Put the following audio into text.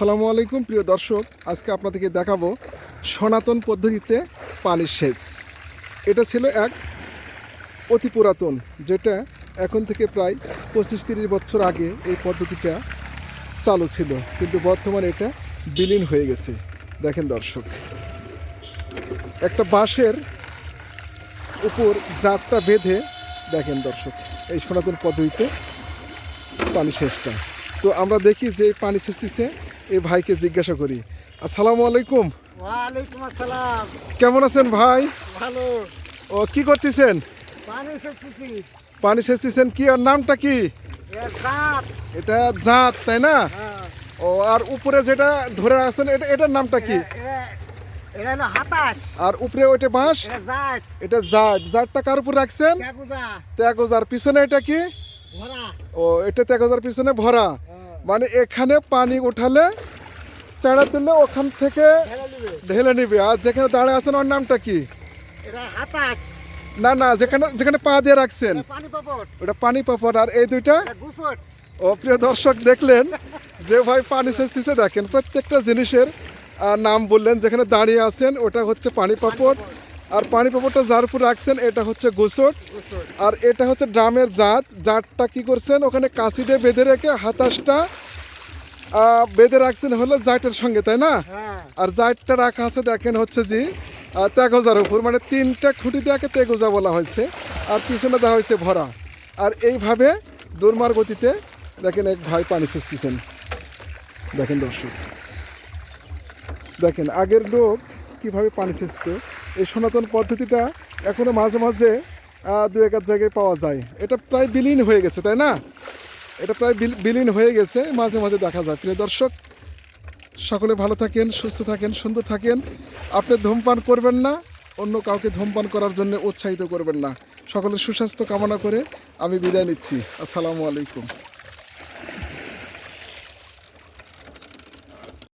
আসসালামু আলাইকুম, প্রিয় দর্শক। আজকে আপনাদেরকে দেখাবো সনাতন পদ্ধতিতে পানির সেচ। এটা ছিল এক অতি পুরাতন, যেটা এখন থেকে প্রায় পঁচিশ তিরিশ বছর আগে এই পদ্ধতিটা চালু ছিল। কিন্তু বর্তমানে এটা বিলীন হয়ে গেছে। দেখেন দর্শক, একটা বাঁশের উপর জাতটা বেঁধে, দেখেন দর্শক, এই সনাতন পদ্ধতিতে পানি সেচটা। তো আমরা দেখি যে পানি সেচতেছে এই ভাইকে জিজ্ঞাসা করি। আসসালামু আলাইকুম। ওয়ালাইকুম আসসালাম। কেমন আছেন ভাই? ভালো। ও কি করতেছেন? পানি সেচতেছি। পানি সেচতেছেন কি? আর নামটা কি? জাত। এটা জাত তাই না? হ্যাঁ, ও আর উপরে যেটা ধরে আছেন এটা এটার নামটা কি? আর উপরে ওইটা বাঁশ? এটা জাট জাটটা কার উপর রাখছেন? তেগোজার। পিছনে এটা কি? ভরা। ও এটা তেগোজার পিছনে ভরা। হ্যাঁ, মানে এখানে পানি উঠালে চাড়া তুললে ওখান থেকে ঢেলে নিবে। আর যেখানে দাঁড়িয়ে আছেন ওর নামটা কি? না না যেখানে যেখানে পা দিয়ে রাখছেন। ওটা পানি পাপড় আর এই দুইটা? ও প্রিয় দর্শক দেখলেন যে ভাই পানি সেচতেছে। দেখেন প্রত্যেকটা জিনিসের নাম বললেন যেখানে দাঁড়িয়ে আছেন ওটা হচ্ছে পানি পাপড়। আর পানি পাপড়টা যার উপর রাখছেন এটা হচ্ছে গোসট আর এটা হচ্ছে ড্রামের জাত। জাতটা কি করছেন? ওখানে কাঁচি দিয়ে বেঁধে রেখে হাতাশটা বেঁধে রাখছেন হলো জাটের সঙ্গে তাই না? হ্যাঁ। আর জাটটা রাখা আছে দেখেন হচ্ছে যে তেগোজার উপর। মানে তিনটা খুঁটি দিয়ে তেগোজা বলা হয়েছে। আর পিছনে দেওয়া হয়েছে ভরা। আর এইভাবে দুর্মার গতিতে দেখেন এক ভাই পানি সেচতেছেন দেখেন দর্শক। দেখেন আগের লোক কীভাবে পানি সেচত এই সনাতন পদ্ধতিটা এখনও মাঝে মাঝে দু এক জায়গায় পাওয়া যায়। এটা প্রায় বিলীন হয়ে গেছে, তাই না? এটা প্রায় বিল- বিলীন হয়ে গেছে, মাঝে মাঝে দেখা যায়। প্রিয় দর্শক, সকলে ভালো থাকেন, সুস্থ থাকেন, সুন্দর থাকেন। আপনি ধূমপান করবেন না, অন্য কাউকে ধূমপান করার জন্য উৎসাহিত করবেন না। সকলের সুস্বাস্থ্য কামনা করে আমি বিদায় নিচ্ছি। আসসালামু আলাইকুম।